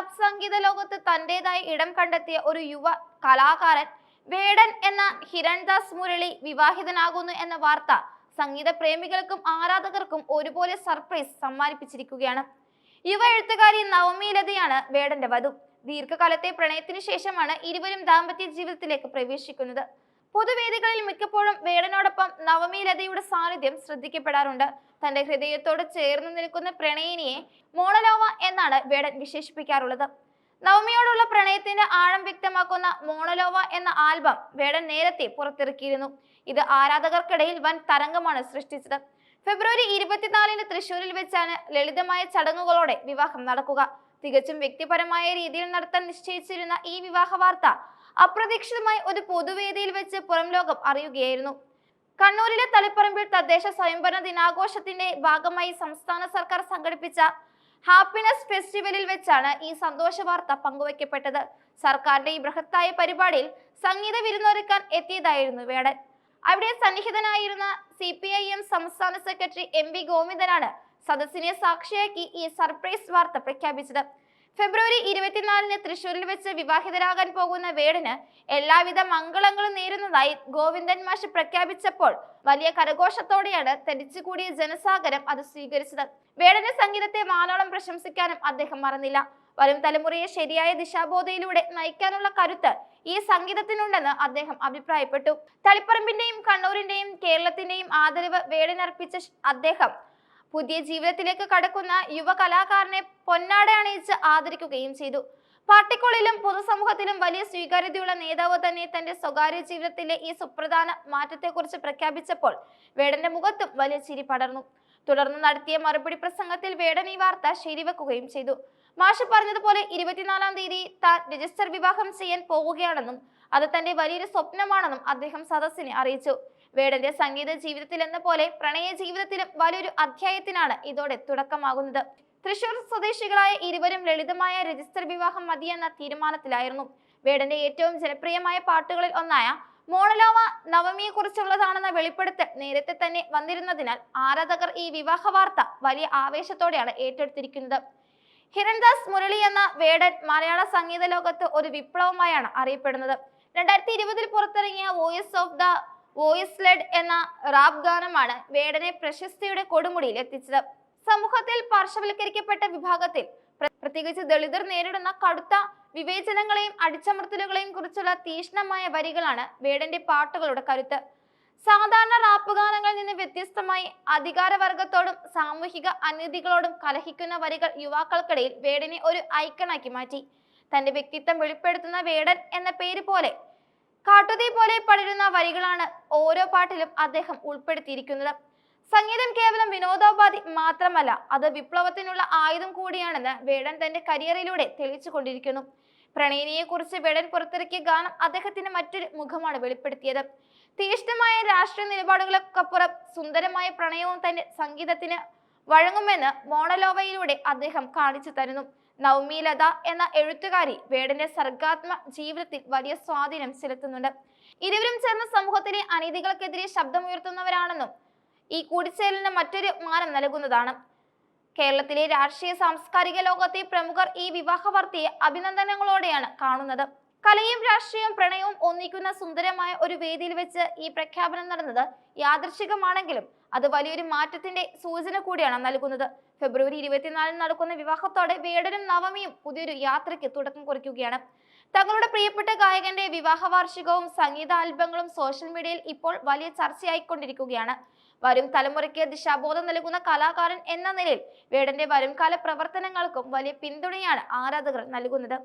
Rap സംഗീത ലോകത്ത് തന്റേതായി ഇടം കണ്ടെത്തിയ ഒരു യുവ കലാകാരൻ വേടൻ എന്ന ഹിരൺദാസ് മുരളി വിവാഹിതനാകുന്നു എന്ന വാർത്ത സംഗീത പ്രേമികൾക്കും ആരാധകർക്കും ഒരുപോലെ സർപ്രൈസ് സമ്മാനിപ്പിച്ചിരിക്കുകയാണ്. യുവ എഴുത്തുകാരി നവമി ലതയാണ് വേടന്റെ വധു. ദീർഘകാലത്തെ പ്രണയത്തിന് ശേഷമാണ് ഇരുവരും ദാമ്പത്യ ജീവിതത്തിലേക്ക് പ്രവേശിക്കുന്നത്. പൊതുവേദികളിൽ മിക്കപ്പോഴും വേടനോടൊപ്പം നവമി ലതയുടെ സാന്നിധ്യം ശ്രദ്ധിക്കപ്പെടാറുണ്ട്. തന്റെ ഹൃദയത്തോട് ചേർന്ന് നിൽക്കുന്ന പ്രണയിനിയെ മോണലോവ എന്നാണ് വേടൻ വിശേഷിപ്പിക്കാറുള്ളത്. നവമിയോടുള്ള പ്രണയത്തിന്റെ ആഴം വ്യക്തമാക്കുന്ന മോണലോവ എന്ന ആൽബം വേടൻ നേരത്തെ പുറത്തിറക്കിയിരുന്നു. ഇത് ആരാധകർക്കിടയിൽ വൻ തരംഗമാണ് സൃഷ്ടിച്ചത്. ഫെബ്രുവരി ഇരുപത്തിനാലിന് തൃശൂരിൽ വെച്ചാണ് ലളിതമായ ചടങ്ങുകളോടെ വിവാഹം നടക്കുക. തികച്ചും വ്യക്തിപരമായ രീതിയിൽ നടത്താൻ നിശ്ചയിച്ചിരുന്ന ഈ വിവാഹ വാർത്ത അപ്രതീക്ഷിതമായി ഒരു പൊതുവേദിയിൽ വെച്ച് പുറം ലോകം അറിയുകയായിരുന്നു. കണ്ണൂരിലെ തലപ്പറമ്പിൽ തദ്ദേശ സ്വയംഭരണ ദിനാഘോഷത്തിന്റെ ഭാഗമായി സംസ്ഥാന സർക്കാർ സംഘടിപ്പിച്ച ഹാപ്പിനെസ് ഫെസ്റ്റിവലിൽ വെച്ചാണ് ഈ സന്തോഷ വാർത്ത പങ്കുവയ്ക്കപ്പെട്ടത്. സർക്കാരിന്റെ ഈ ബൃഹത്തായ പരിപാടിയിൽ സംഗീത വിരുന്നൊരുക്കാൻ എത്തിയതായിരുന്നു വേടൻ. അവിടെ സന്നിഹിതനായിരുന്ന സി പി ഐ എം സംസ്ഥാന സെക്രട്ടറി എം വി ഗോവിന്ദനാണ് സദസ്സിനെ സാക്ഷിയാക്കി ഈ സർപ്രൈസ് വാർത്ത പ്രഖ്യാപിച്ചത്. ഫെബ്രുവരി ഇരുപത്തിനാലിന് തൃശൂരിൽ വെച്ച് വിവാഹിതരാകാൻ പോകുന്ന വേടിന് എല്ലാവിധ മംഗളങ്ങളും നേരുന്നതായി ഗോവിന്ദൻ മാഷ് പ്രഖ്യാപിച്ചപ്പോൾ വലിയ കരഘോഷത്തോടെയാണ് തടിച്ചുകൂടിയ ജനസാഗരം അത് സ്വീകരിച്ചത്. വേടന്റെ സംഗീതത്തെ വാനോളം പ്രശംസിക്കാനും അദ്ദേഹം മറന്നില്ല. വരും തലമുറയെ ശരിയായ ദിശാബോധയിലൂടെ നയിക്കാനുള്ള കരുത്ത് ഈ സംഗീതത്തിനുണ്ടെന്ന് അദ്ദേഹം അഭിപ്രായപ്പെട്ടു. തളിപ്പറമ്പിന്റെയും കണ്ണൂരിന്റെയും കേരളത്തിന്റെയും ആദരവ് വേടനർപ്പിച്ച അദ്ദേഹം പുതിയ ജീവിതത്തിലേക്ക് കടക്കുന്ന യുവ കലാകാരനെ പൊന്നാട അണിയിച്ച് ആദരിക്കുകയും ചെയ്തു. പാർട്ടിക്കുള്ളിലും പൊതുസമൂഹത്തിലും വലിയ സ്വീകാര്യതയുള്ള നേതാവ് തന്നെ തന്റെ സ്വകാര്യ ജീവിതത്തിലെ ഈ സുപ്രധാന മാറ്റത്തെക്കുറിച്ച് പ്രഖ്യാപിച്ചപ്പോൾ വേടന്റെ മുഖത്തും വലിയ ചിരി പടർന്നു. തുടർന്ന് നടത്തിയ മറുപടി പ്രസംഗത്തിൽ വേടൻ ഈ വാർത്ത ശരിവെക്കുകയും ചെയ്തു. മാഷ പറഞ്ഞതുപോലെ ഇരുപത്തിനാലാം തീയതി താൻ രജിസ്റ്റർ വിവാഹം ചെയ്യാൻ പോവുകയാണെന്നും അത് തന്റെ വലിയൊരു സ്വപ്നമാണെന്നും അദ്ദേഹം സദസ്സിനെ അറിയിച്ചു. വേടന്റെ സംഗീത ജീവിതത്തിൽ എന്ന പോലെ പ്രണയ ജീവിതത്തിലും വലിയൊരു അധ്യായത്തിനാണ് ഇതോടെ തുടക്കമാകുന്നത്. തൃശൂർ സ്വദേശികളായ ഇരുവരും ലളിതമായ രജിസ്റ്റർ വിവാഹം മതിയെന്ന തീരുമാനത്തിലായിരുന്നു. വേടന്റെ ഏറ്റവും ജനപ്രിയമായ പാട്ടുകളിൽ ഒന്നായ മോണലോവ നവമിയെ കുറിച്ചുള്ളതാണെന്ന വെളിപ്പെടുത്തൽ നേരത്തെ തന്നെ വന്നിരുന്നതിനാൽ ആരാധകർ ഈ വിവാഹ വാർത്ത വലിയ ആവേശത്തോടെയാണ് ഏറ്റെടുത്തിരിക്കുന്നത്. ഹിരൺദാസ് മുരളി എന്ന വേടൻ മലയാള സംഗീത ലോകത്ത് ഒരു വിപ്ലവമായാണ് അറിയപ്പെടുന്നത്. രണ്ടായിരത്തി ഇരുപതിൽ പുറത്തിറങ്ങിയ voice of the voiceless എന്ന റാപ്പ് ഗാനമാണ് വേടനെ പ്രശസ്തിയുടെ കൊടുമുടിയിൽ എത്തിച്ചത്. സമൂഹത്തിൽ പാർശ്വവൽക്കരിക്കപ്പെട്ട വിഭാഗത്തിൽ പ്ര- പ്രത്യേകിച്ച് ദളിതർ നേരിടുന്ന കടുത്ത വിവേചനങ്ങളെയും അടിച്ചമർത്തലുകളെയും കുറിച്ചുള്ള തീഷ്ണമായ വരികളാണ് വേടന്റെ പാട്ടുകളുടെ കരുത്ത്. സാധാരണ റാപ്പ് ഗാനങ്ങളിൽ നിന്ന് വ്യത്യസ്തമായി അധികാരവർഗത്തോടും സാമൂഹിക അനീതികളോടും കലഹിക്കുന്ന വരികൾ യുവാക്കൾക്കിടയിൽ വേടനെ ഒരു ഐക്കണാക്കി മാറ്റി. തന്റെ വ്യക്തിത്വം വെളിപ്പെടുത്തുന്ന വേടൻ എന്ന പേര് പോലെ കാട്ടുതീ പോലെ പടരുന്ന വരികളാണ് ഓരോ പാട്ടിലും അദ്ദേഹം ഉൾപ്പെടുത്തിയിരിക്കുന്നത്. സംഗീതം കേവലം വിനോദോപാധി മാത്രമല്ല അത് വിപ്ലവത്തിനുള്ള ആയുധം കൂടിയാണെന്ന് വേടൻ തന്റെ കരിയറിലൂടെ തെളിയിച്ചു കൊണ്ടിരിക്കുന്നു പ്രണയിനിയെ കുറിച്ച് വേടൻ പുറത്തിറക്കിയ ഗാനം അദ്ദേഹത്തിന്റെ മറ്റൊരു മുഖമാണ് വെളിപ്പെടുത്തിയത്. തീഷ്ണമായ രാഷ്ട്രീയ നിലപാടുകൾക്കപ്പുറം സുന്ദരമായ പ്രണയവും തന്റെ സംഗീതത്തിന് വഴങ്ങുമെന്ന് മോണലോവയിലൂടെ അദ്ദേഹം കാണിച്ചു തരുന്നു. നവമി ലത എന്ന എഴുത്തുകാരി വേടന്റെ സർഗാത്മ ജീവിതത്തിൽ വലിയ സ്വാധീനം ചെലുത്തുന്നുണ്ട്. ഇരുവരും ചേർന്ന് സമൂഹത്തിലെ അനീതികൾക്കെതിരെ ശബ്ദമുയർത്തുന്നവരാണെന്നും ഈ കൂടിച്ചേരലിന് മറ്റൊരു മാനം നൽകുന്നതാണ്. കേരളത്തിലെ രാഷ്ട്രീയ സാംസ്കാരിക ലോകത്തെ പ്രമുഖർ ഈ വിവാഹ അഭിനന്ദനങ്ങളോടെയാണ് കാണുന്നത്. കലയും രാഷ്ട്രീയവും പ്രണയവും ഒന്നിക്കുന്ന സുന്ദരമായ ഒരു വേദിയിൽ വെച്ച് ഈ പ്രഖ്യാപനം നടന്നത് യാദൃശികമാണെങ്കിലും അത് വലിയൊരു മാറ്റത്തിന്റെ സൂചന കൂടിയാണ് നൽകുന്നത്. ഫെബ്രുവരി ഇരുപത്തിനാലിന് നടക്കുന്ന വിവാഹത്തോടെ വേടനും നവമിയും പുതിയൊരു യാത്രയ്ക്ക് തുടക്കം കുറിക്കുകയാണ്. തങ്ങളുടെ പ്രിയപ്പെട്ട ഗായകന്റെ വിവാഹ വാർഷികവും സംഗീത ആൽബങ്ങളും സോഷ്യൽ മീഡിയയിൽ ഇപ്പോൾ വലിയ ചർച്ചയായിക്കൊണ്ടിരിക്കുകയാണ്. വരും തലമുറയ്ക്ക് ദിശാബോധം നൽകുന്ന കലാകാരൻ എന്ന നിലയിൽ വേടന്റെ വരുംകാല പ്രവർത്തനങ്ങൾക്കും വലിയ പിന്തുണയാണ് ആരാധകർ നൽകുന്നത്.